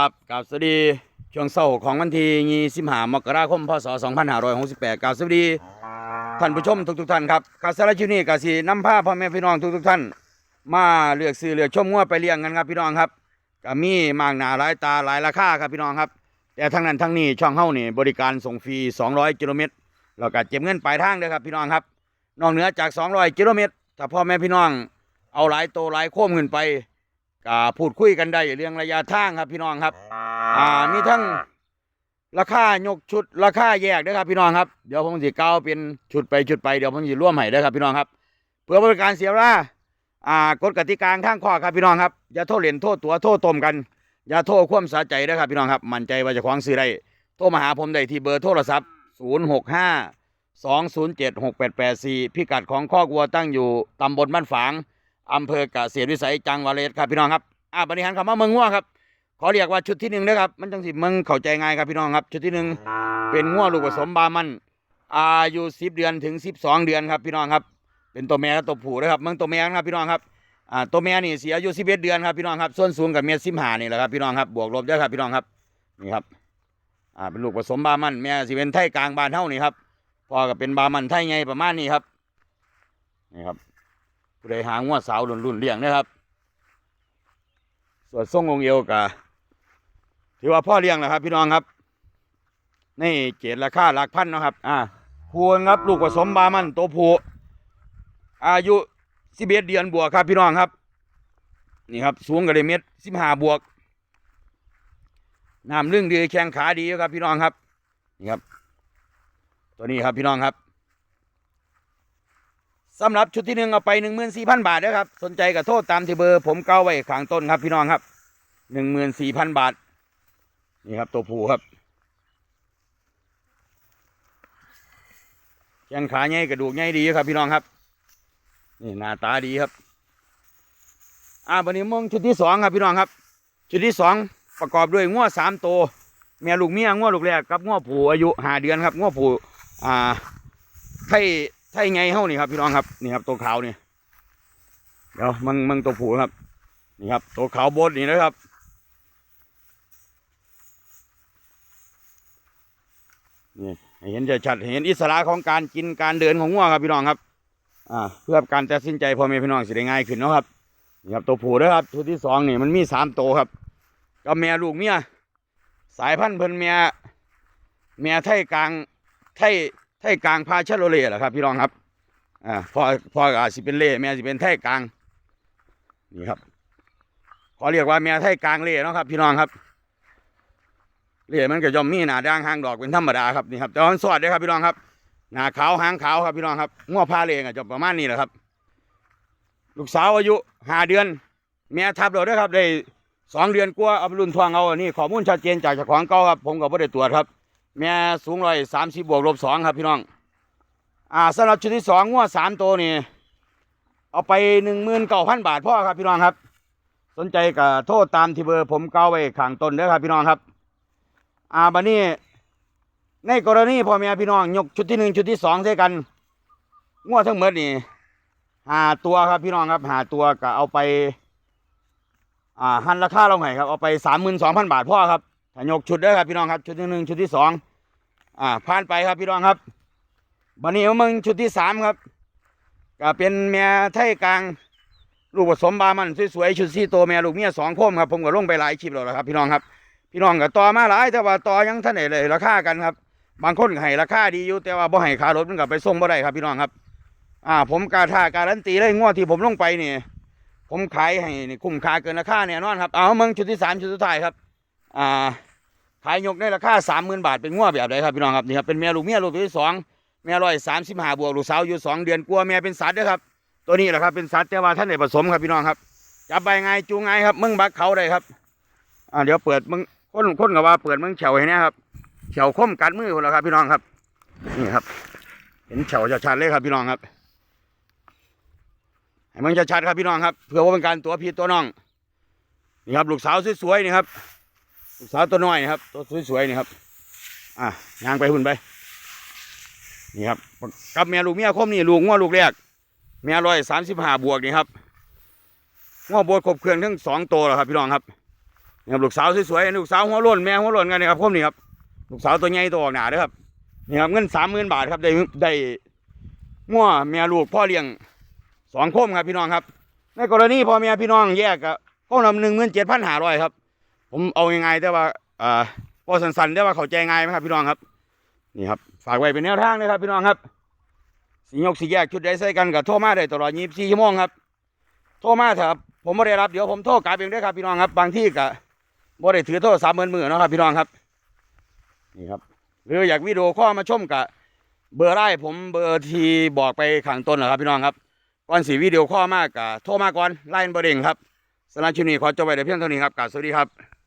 ครับกับสวัสดีช่วงเช้าของวันที่25มกราคมพศ2568กับสวัสดีท่านผู้ชมทุกๆท่านครับกับสารบชิวนี้กับสีน้ำผ้าพ่อแม่พี่น้องทุกๆท่าน มาเลือกซื้อเลือกชมงัวไปเลี้ยงกันครับพี่น้องครับก็มีมากหนาหลายตาหลายราคาครับพี่น้องครับ แต่ทั้งนั้นทั้งนี้ช่องเฮ้านี่บริการส่งฟรี200กิโลเมตรแล้วก็เก็บเงินปลายทางเด้อครับพี่น้องครับ นอกเหนือจาก200กิโลเมตรถ้าพ่อแม่พี่น้อง เอาหลายโตหลายโค้มขึ้นไป ก็พูดคุยกันได้เรื่องระยะทางครับพี่น้องครับ อ่ามีทั้งราคายกชุดราคาแยกด้อครับพี่น้องครับเดี๋ยวผมสิกล่าเป็นชุดไปชุดไปเดี๋ยวผมสิร่วมให้ด้อครับพี่น้องครับ เพื่อบริการเสียเวลาอ่ากฎกติกาข้างข้อครับพี่น้องครับอย่าโทษเหรียญโทษตัวโทษตมกันอย่าโทษความสะใจด้อครับพี่น้องครับ มั่นใจว่าจะควางซื้อได้โทรมาหาผมได้ที่เบอร์โทรศัพท์ 065 207 6884 พิกัดของข้อกวัวตั้งอยู่ตำบลบ้านฝาง อำเภอกเกษตรวิสัยจังหวัดเลยครับพี่น้องครับอ่าบริหารคำว่าเมืองง่วงครับ ขอเรียกว่าชุดที่หนึ่งนะครับ มันจังสิมึงเข้าใจง่ายครับพี่น้องครับ ชุดที่หนึ่งเป็นง่วลูกผสมบามันอายุสิบเดือนถึงสิบสองเดือนครับพี่น้องครับ เป็นตัวแม่และตัวผู้นะครับมึงตัวแม่นะครับพี่น้องครับอ่าตัวแม่นี่เสียอายุสิบเอ็ดเดือนครับพี่น้องครับส่วนสูงกับเมียสิบห้านี่แหละครับพี่น้องครับบวกลบเยอะครับพี่น้องครับนี่ครับอ่าเป็นลูกผสมบามันแม่สิเป็นไทยกลางบานเท่านี่ครับพ่อก็เป็นบามันไทยไงประมาณนี้ครับนี่ครับ ผู้ใดหาง่วสาวรุ่นรุ่นเลี้ยงนะครับ ส่วนทรงองเอวกะถือว่าพ่อเลี้ยงนะครับ พี่น้องครับนี่เกรดราคาหลักพันนะครับ อ่าพูนครับลูกผสมบามันตัวผู้อายุสิบเอ็ดเดือนบวกครับ พี่น้องครับ นี่ครับ สูงกระเดเม็ดสิบห้าบวกน้ำลึ่งดีแข้งขาดีครับ พี่น้องครับ นี่ครับ ตัวนี้ครับพี่น้องครับ สำหรับชุดที่หนึ่งเอาไปหนึ่งหมื่นสี่พันบาทนะครับ สนใจกับโทษตามที่เบอร์ผมเก้าไว้ข้างต้นครับพี่น้องครับหนึ่งหมื่นสี่พันบาท นี่ครับตัวผู้ครับแขนขาใหญ่กระดูกใหญ่ดีครับ พี่น้องครับ นี่หน้าตาดีครับ อ่าวันนี้มองชุดที่สองครับพี่น้องครับ ชุดที่สองประกอบด้วยง้วสามตัวแม่ลูกเมียง้วลูกแรกกับง้วผูอายุห้าเดือนครับง้วผูอ่าไทย ไทยไงเฮ้านี่ครับพี่น้องครับนี่ครับตัวขาวนี่เดี๋ยวมึงมึงตัวผูครับนี่ครับ ตัวขาวโบดนี่นะครับ นี่เห็นจะชัดเห็นอิสระของการกินการเดินของงัวครับพี่น้องครับ อ่า เพื่อการตัดสินใจพ่อแม่พี่น้องสิได้ง่ายขึ้นเนาะครับนี่ครับตัวผู้เด้อครับตัวที่สองนี่มันมีสามตัวครับก็แม่ลูกเมียสายพันธุ์เพิ่นแม่แม่ไทยกลางไทย ไทยกลางพาชะโลเล่แหละครับ พี่น้องครับอ่าพอพออาจสิเป็นเล่แม่สิเป็นไทยกลางนี่ครับขอเรียกว่าแม่ไทยกลางเล่เนาะครับพี่น้องครับเรียมันก็ยอมมีหน้าด่างหางดอกเป็นธรรมดาครับนี่ครับแต่มันสวัสดีครับพี่น้องครับหน้าขาวหางขาวครับพี่น้องครับง้อพาเลงอะจะประมาณนี้แหละครับ ลูกสาวอายุห้าเดือน แม่ทับเราด้วยครับได้สองเดือนกว่าเอาไปรุ่นทวงเอาอันนี้ข้อมูลชัดเจนจากเจ้าของเก่าครับผมก็ไม่ได้ตรวจครับ แม่สูงร้อยสามสิบบวกลบสองครับพี่น้อง อ่าสำหรับชุดที่สองง้อสามตัวนี่ เอาไปหนึ่งหมื่นเก้าพันบาทพ่อครับพี่น้องครับ สนใจก็โทษตามที่เบอร์ผมเก้าไว้ข้างต้นเด้อครับพี่น้องครับ อ่าบันนี้ ในกรณีพ่อแม่พี่น้อง ยกชุดที่หนึ่งชุดที่สองใช้กัน งวดทั้งหมดนี่หาตัวครับพี่น้องครับหาตัวก็เอาไป อ่าหันราคาลงให้ครับเอาไปสามหมื่นสองพันบาทพ่อครับ ถ้ายกชุดเด้ครับพี่น้องครับ ชุดที่หนึ่งชุดที่สองอ่าผ่านไปครับพี่น้องครับบันนี้มามึงชุดที่สามครับก็เป็นแม่ไทยกลางลูกผสมบามันสวยๆชุดสี่ตัวแม่ลูกเมียสองโคมครับผมก็ลงไปหลายคลิปแล้วละครับพี่น้องครับ พี่น้องก็ต่อมาหลายแต่ว่าต่อยังท่านไหนเลยราคากันครับ บางคนให้ราคาดีอยู่แต่ว่าบ่ให้ค่ารถมันก็ไปส่งบ่ได้ครับพี่น้องครับ อ่า ผมกาท่าการันตีเลยงวดที่ผมลงไปเนี่ยผมขายให้นี่คุ้มค่าเกินราคาแน่นอนครับเอามืองชุดที่สามชุดสุดท้ายครับ อ่า ขายยกในราคาสามหมื่นบาทเป็นงวดแบบไหนครับพี่น้องครับนี่ครับเป็นแม่ลูกเมียลูกตัวที่สองแม่ร้อยสามสิบห้าบวกลูกสาวอยู่สองเดือนกลัวแม่เป็นสัตว์ด้วยครับตัวนี้แหละครับเป็นสัตว์แต่ว่าท่านได้ผสมครับพี่น้องครับจับไปไงจูงไงครับมึงบักเขาได้ครับอ่าเดี๋ยวเปิดมึงค้นค้นกับว่าเปิดมึงเฉาให้แนะครับเฉาคมกัดมือคนละครับพี่น้องครับนี่ครับ เห็นเฉาชัดเลยครับพี่น้องครับให้มึงชัดครับพี่น้องครับเพื่อว่าเป็นการตัวพี่ตัวน้องนี่ครับลูกสาวสวยๆนี่ครับ ลูกสาวตัวน้อยนี่ครับ ตัวสวยๆนี่ครับ อะยางไปหุ่นไป นี่ครับ กับแม่ลูกเมียคมนี่ลูกง้อลูกแรก แม่ร้อยสามสิบห้าบวกนี่ครับง้อบวชครบเครื่องทั้งสองตัวแล้วครับพี่น้องครับนี่ครับลูกสาวสวยๆลูกสาวหัวล้นแม่หัวล้นกันนะครับผมนี่ครับ ลูกสาวตัวใหญ่ตัวออกหนาเด้อครับ นี่ครับเงินสามหมื่นบาทครับได้ได้งัวแม่ลูกพ่อเลี้ยงสองคมครับพี่น้องครับ ในกรณีพ่อแม่พี่น้องแยกกับข้อลำหนึ่งหมื่นเจ็ดพันห้าร้อยครับ ผมเอาง่ายๆแต่ว่าอ่าพอสั้นๆแต่ว่าเขาใจง่ายไหมครับพี่น้องครับ นี่ครับ ฝากไว้เป็นแนวทางนะครับ พี่น้องครับสียกสีแยกชุดใดใส่กันกับโทรมาได้ตลอด24ชั่วโมงครับโทรมาเถอะครับผมไม่ได้รับเดี๋ยวผมโทรกลับเองได้ครับพี่น้องครับ บางที่ก็บ่ได้ถือโทรศัพท์มือมือนะครับ พี่น้องครับนี่ครับหรืออยากวิดีโอข้อมาชมกับเบอร์ไล่ผมเบอร์ที่บอกไปข้างต้นแหละครับ พี่น้องครับก่อนสีวิดีโอข้อมากกับโทรมาก่อนไล่เบอร์เด้งครับสำหรับชิปนี้ขอจบไว้แต่เพียงเท่านี้ครับกราบสวัสดีครับ